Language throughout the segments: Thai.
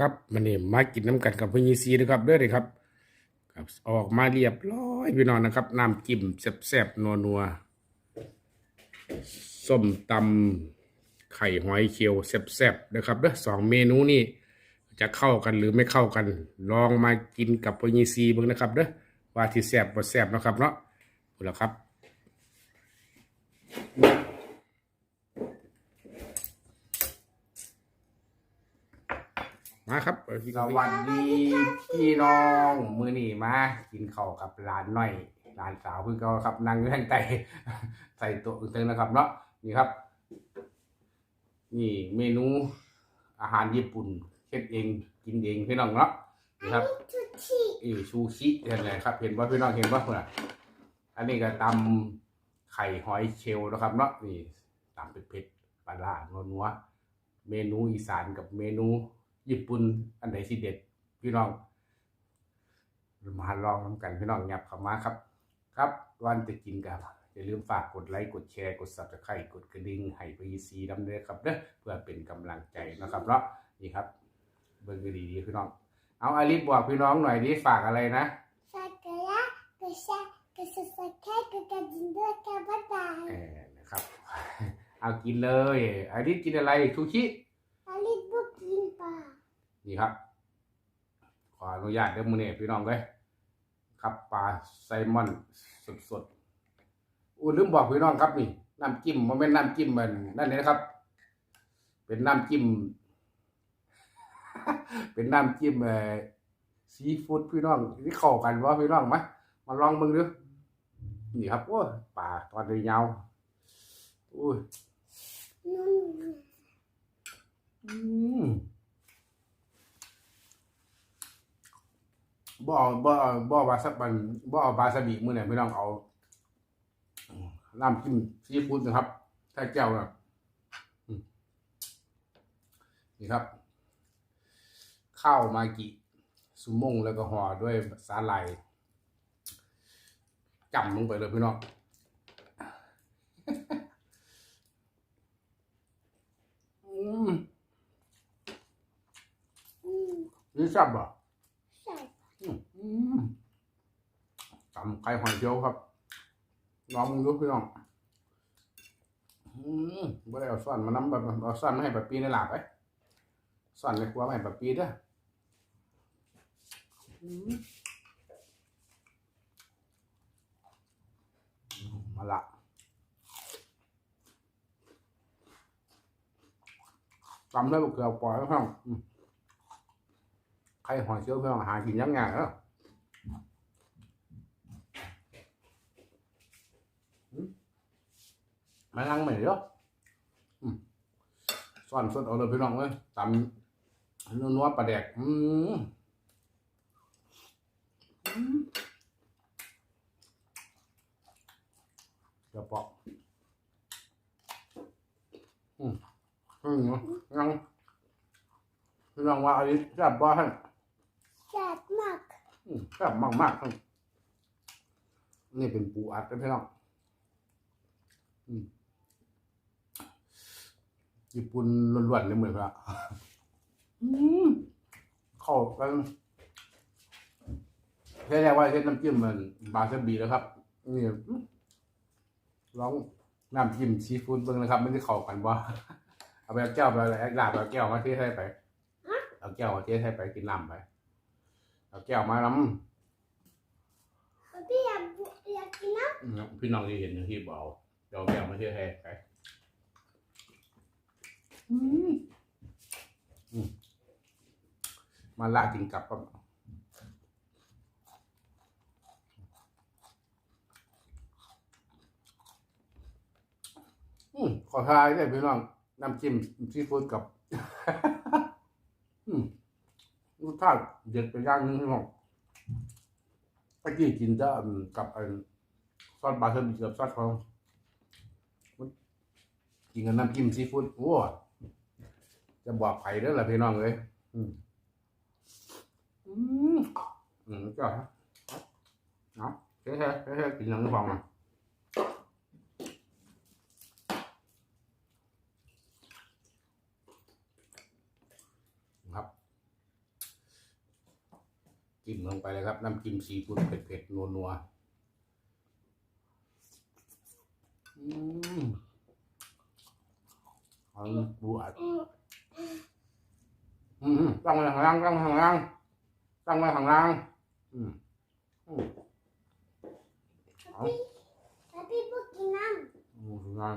ครับมันนี่มากินน้ำกันกับพญีซีนะครับเด้อเลยครับครับออกมาเรียบร้อยพี่น้องนะครับน้ำจิ้มแซ่บๆนัวๆส้มตำไข่หอยเคียวแซ่บๆนะครับเด้อสองเมนูนี้จะเข้ากันหรือไม่เข้ากัน ลองมากินกับพญีซีเบิ่งนะครับเด้อว่าที่แซ่บบ่แซ่บนะครับเนาะพูดแล้วครับ มาครับสวัสดีพี่น้องมือนี่มากินข้าวกับหลานหน่อยหลานสาวเพิ่งก็ครับนั่งอยู่ข้างใต้ใส่โต๊ะอึ้งๆนะครับเนาะนี่ครับ นี่เมนูอาหารญี่ปุ่นเฮ็ดเองกินเองพี่น้องเนาะนี่ครับทุกทีอีชูชิเห็นไหมครับ เห็นว่าพี่น้องเห็นว่าเพื่อนอันนี้ก็ตำไข่หอยเชลล์นะครับเนาะนี่ตำเผ็ดๆปลาล่านัวๆเมนูอีสานกับเมนู ญี่ปุ่นอันไหนที่เด็ดพี่น้องมาลองนำกันพี่น้องยับเข้ามาครับ ครับวันจะกินกันอย่าลืมฝากกดไลค์กดแชร์กด subscribe กดกระดิ่งให้ไปซีดำเนินครับเด้อเพื่อเป็นกำลังใจนะครับเนาะนี่ครับ เบิ่งดีๆพี่น้อง เอาอาลิฟบอกพี่น้องหน่อยดิฝากอะไรนะสักการะกระชากระสสักแค่กระกระดินด้วยกระบาดาเออนะครับเอากินเลยอาลิฟกินอะไรทูชิ อาลิบุกินปลา นี่ครับ ขออนุญาตเด้อมือเนี่ยพี่น้องเลยครับปลาไซมอนสดๆอู้ลืมบอกพี่น้องครับนี่น้ำจิ้มมันเป็นน้ำจิ้มมันนั่นเลยนะครับ เป็นน้ำจิ้ม เป็นน้ำจิ้มเอ่อซีฟู้ดพี่น้องที่เข้ากันวะพี่น้องมามาลองมึงดูนี่ครับโอ้ยปลาตอนนี้ยาวอุ้ยนุ่นอืม บ่เอาบ่เอาบ่เอาวาซาบิบ่เอาวาซาบิมื้อไหนไม่ต้องเอาน้ำจิ้มซีฟู้ดนะครับ ถ้าแก้วนะนี่ครับ ข้าวมากิสุมงแล้วก็ห่อด้วยสาหร่ายจำลงไปเลยพี่น้องอืมอืมนี่จับอะ ตำไก่หอยเจียวครับลองมึงดูพี่น้องอืมบ่ได้เอาซ่อนมาน้ำแบบเอาซ่อนมาให้แบบปีในหลาบไปซ่อนในครัวมาให้แบบปีเด้อมาละตำได้บุกเกลือปล่อยไว้ข้างอืมไข่หอยเจียวเพื่อนหากินยังไงเออ มานั่งใหม่เด้ออืมซ่อนสดเอาเลยพี่น้องเลยตำนัวๆปลาแดกอืมอืมเดี๋ยวปอกอืมอืมยังพี่น้องว่าอันนี้แซ่บบ่ท่านแซ่บมากอืมแซ่บมากมากๆท่านนี่เป็นปูอัดนะพี่น้อง ญี่ปุ่นล้วนๆเลยเหมือนกันอืมเข้ากันแค่แรกว่าเช่นน้ำจิ้มมันบาซาบิแล้วครับ นี่อืมลองน้ำจิ้มซีฟู้ดเบิ่งนะครับ ไม่ได้เข้ากันว่าเอาไปเอาแก้วไปอะไรแอกลาบเอาแก้วมาเทให้ไปเอาแก้วมาเทให้ไปกินน้ำไปเอาแก้วมาน้พี่อยากอยากกินน้ำอืมพี่น้องที่เห็นอย่างที่บอก เดี๋ยวเอาแก้วมาเทให้ไปอืมอืมมาละกินกับครับอืมขอทายได้พี่น้องน้ำจิ้มซีฟู้ดกับ อืมรสชาติเด็ดไปอย่างหนึงพี่น้องตะกี้กินจะอืมกับไอ้ซอสบาร์เทอร์บีกับซอสของมัน กินกับน้ำจิ้มซีฟู้ดโอ้จะบอกไผ่เด้อล่ะพี่น้องเลยอืมอืมอืมก็เนาะเฮ้ยเฮ้ยเฮ้ยกินอย่างนี้ฟังมาครับจิ้มลงไปเลยครับ น้ำจิ้มซีฟู้ดเผ็ดๆนัวๆอืม เอาปูอัดอืมตั้งไว้ข้างล่างตั้งไว้ข้างล่างตั้งไว้ข้างล่างอืมอืมเอาแล้วพี่พวกกินน้อืมข้างล่าง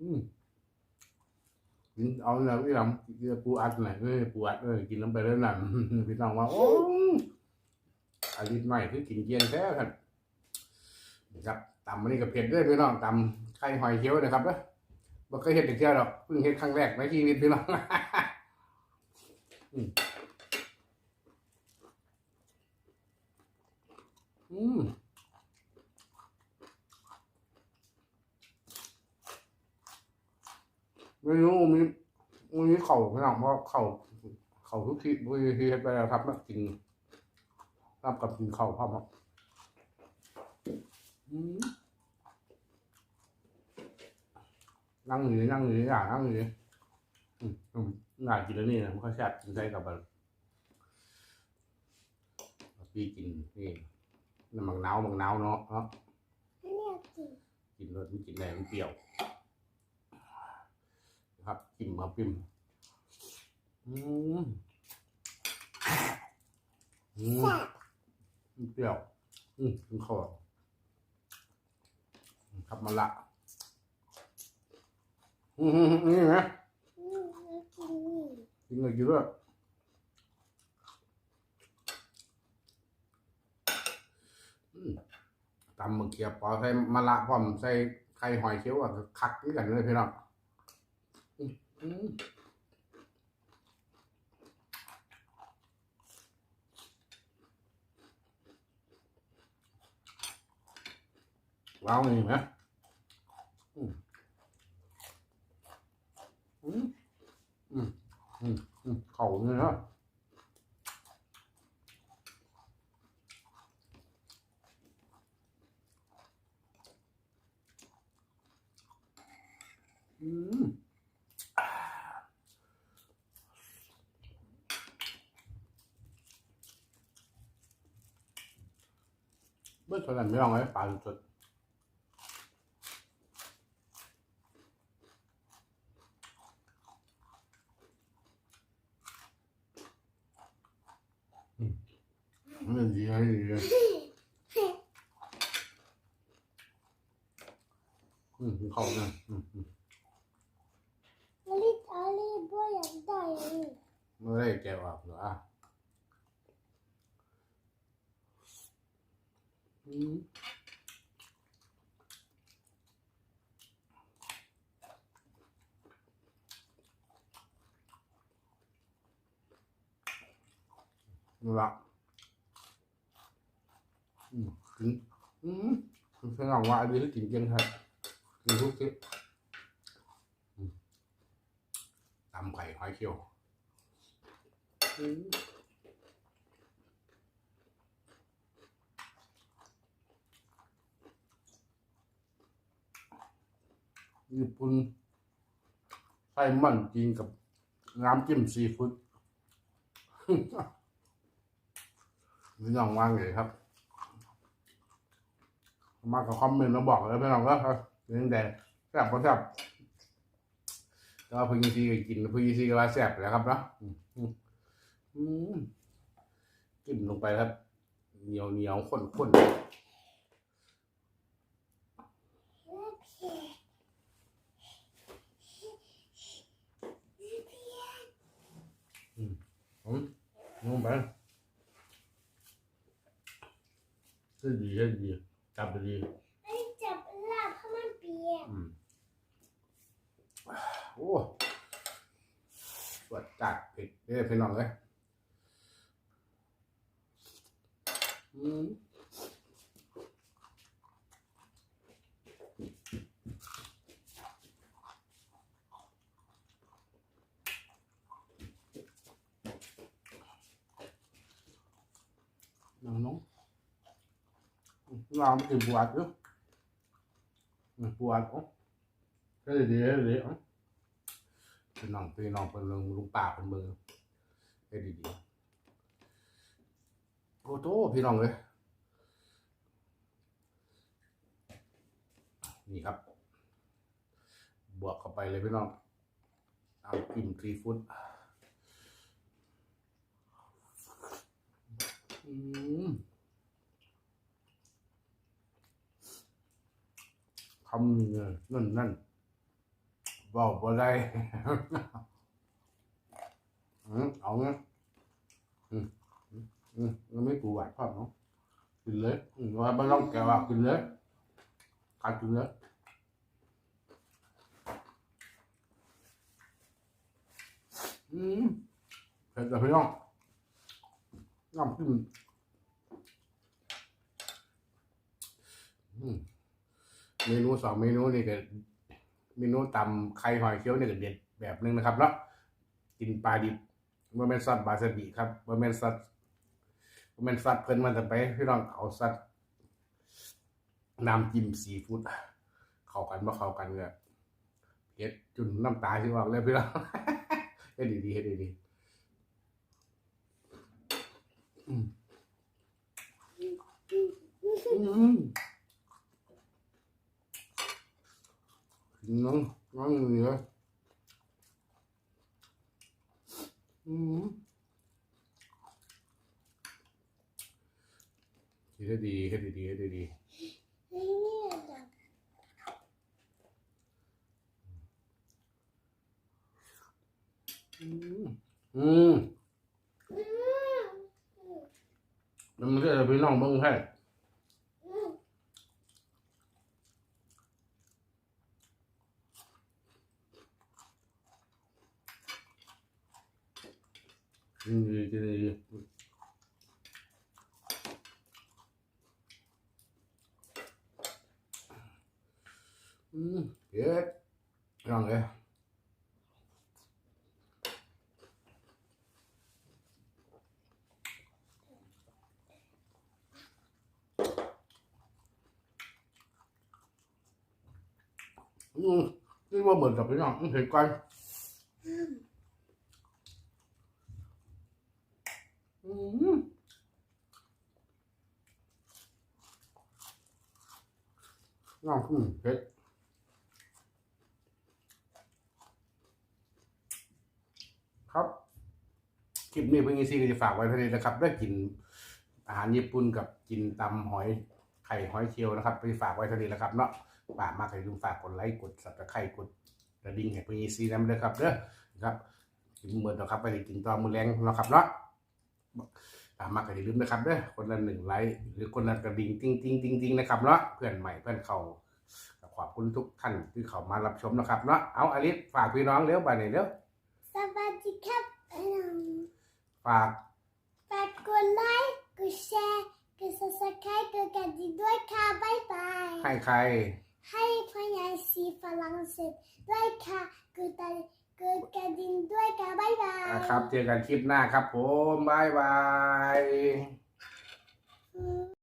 อืมกินเอาเนี่ยพี่ลำกินปูอัดหน่อยเอ้ยปูอัดเอ้ยกินน้ำไปแล้วน่ะพี่น้องว่าโอ้อาลิตย์ใหม่คือกินเย็นแท้ครับครับตำมันนี่กับเผ็ดด้วยพี่น้องตำไข่หอยเขียวนะครับเด้อ บ่เคยเห็นอีกเที่ยวหรอกเพิ่งเห็นครั้งแรกในชีวิตพี่น้องอืมอืมเมนูมีมีเข่าพี่น้องเพราะเข่าเข่าทุกทีทุกทีไปแล้วครับกินรับกับกินเข่าพร้อมครับอืม นั่งอยู่นี่นั่งอยู่นี่อะนั่งอยู่นี่อืมอืมน่ากินแล้วนี่นะมันก็แซ่บกินได้กับแบบพี่กินนี่น้ำมังนาวมังนาวเนาะเนาะำอันนี้กินกินรสมันกินแรงมันเปรี้ยว ครับจิ้มาปิ้มอืมอืมเปรี้ยว อืมมันเข้าอะครับมาละ อืมนี่นะกินนี่กินเลยกินด้วยตำมะเขียบปอใส่มะละพร้อมใส่ไข่หอยเชียวอะคักด้วยกันเลยพี่น้องว้าวนี่ไหมอืมอืมอืมอืมอืม เข่าเนี่ยนะอืมเมื่อตอนนั้นไม่ลองเลยปลาสดๆมันดีให้ดีเลยอืม เข่าเนี่ยอืมอืมอันนี้อันนี้บ่อยากได้อันนี้ไม่ได้แกะออกเหรออืมนี่ละอืมกินอืมคือเพื่อนบอกว่าอันนี้กินเก่งครั บกินทุกทีอืมตำไข่หอยเชียวญี่ปุ่นไส้มันกินกับน้ำจิ้มซีฟู้ดพี่น้องว่างเลยครับ มากับคอมเมนต์มาบอกเลยพี่น้องก็ เรื่องแต่แซ่บก็แซ่บแต่ว่าพึ่งซีก็กินพึ่งซีก็ว่าแซ่บแหล้วครับเนาะอืมจิ้มลงไปครับ เหนียวเหนียวข้นข้นแล้วเผ็ดอืมลงไปใช่ดีใช่ดีจับดี อันนี้จับลาบเพราะมันเปียก อืม โอ้สวดจัดเผ็ดเด้อพี่น้องเลยอืมน้องน้องเราไม่กินปวดด้วยปวดอ๋อ พี่น้องพี่น้องเป็นเมืองลุงป่าเป็นเมืองเฮ็ดดีๆโอ้โหพี่น้องเลยนี่ครับ บวกเข้าไปเลยพี่น้องเอาอิ่มทรีฟู้ดอืมคำเงินนั่นนั่น บอกบ่ได้เอาเงี้ยมันไม่ปูหวานพอเนาะกินเลยว่าไม่ต้องแกว่ากินเลยกัดกินเลยอืมเผ็ดแต่พี่น้องน้ำจิ้มอืมเมนูสองเมนูนี่ก็ เมนูตำไข่หอยเคี้ยวนี่ก็เด็ดแบบนึงนะครับเนาะกินปลาดิบว่าแมนซัดบาสบิครับว่าแมนซัดว่าแมนซัดเพิ่นมาแต่ไปพี่น้องเอาซัดน้ำจิ้มซีฟู้ดเข้ากันบ่เข้ากันก็เผ็ดจุนน้ำตาสิออกเลยพี่น้องเฮ็ดดีๆเฮ็ดดีๆอืมอืม น้องน้องเหนืออืมเฮ็ดดีเฮ็ดดีเฮ็ดดี นี่จ้ะ อืมอืม อืม แล้วมันก็จะไปน้องเบิ่งให้ อืม อืมดีดีดีอืมเฮ็ดน้องเอ้ยอืมนี่ว่าเหมือนกับพี่น้องเห็นกัน อืม น้ำขึ้นเผ็ดครับคลิปนี้เพิ่อีซี่ก็จะฝากไว้เท่านี้นะครับได้กินอาหารญี่ปุ่นกับกินตำหอยไข่หอยเชลล์นะครับไปฝากไว้เท่านี้แล้วครับเนาะฝากมากใครดูฝากกดไลค์กดสับตะไคร้กดกระดิ่งให้เพิ่งอีซี่นำเลยครับเด้อนะครับกินเหมือนะครับไปกินตอนมือแรงเนาะครับเนาะ มมาก็อย่าลืมนะครับเด้อคนละหนึ่งไลค์หรือคนละกระดิ่งติ้งติ้งติ้งติ้งนะครับเนาะเพื่อนใหม่เพื่อนเขาก็ขอบคุณทุกท่านที่เขามารับชมนะครับเนาะเอาอลิสฝากพี่น้องเร็วไปหน่อยเร็วสวัสดีครับอืมฝากฝากกดไลค์กดแชร์กด subscribe กดกระดิ่งด้วยค่ะบ๊ายบายให้ใครให้พยาสีฝรั่งเศสด้วยค่ะกดติด กิดกระดิ่งด้วยค่ะบ๊ายบายนะครับ เจอกันคลิปหน้าครับผมบายบาย อืม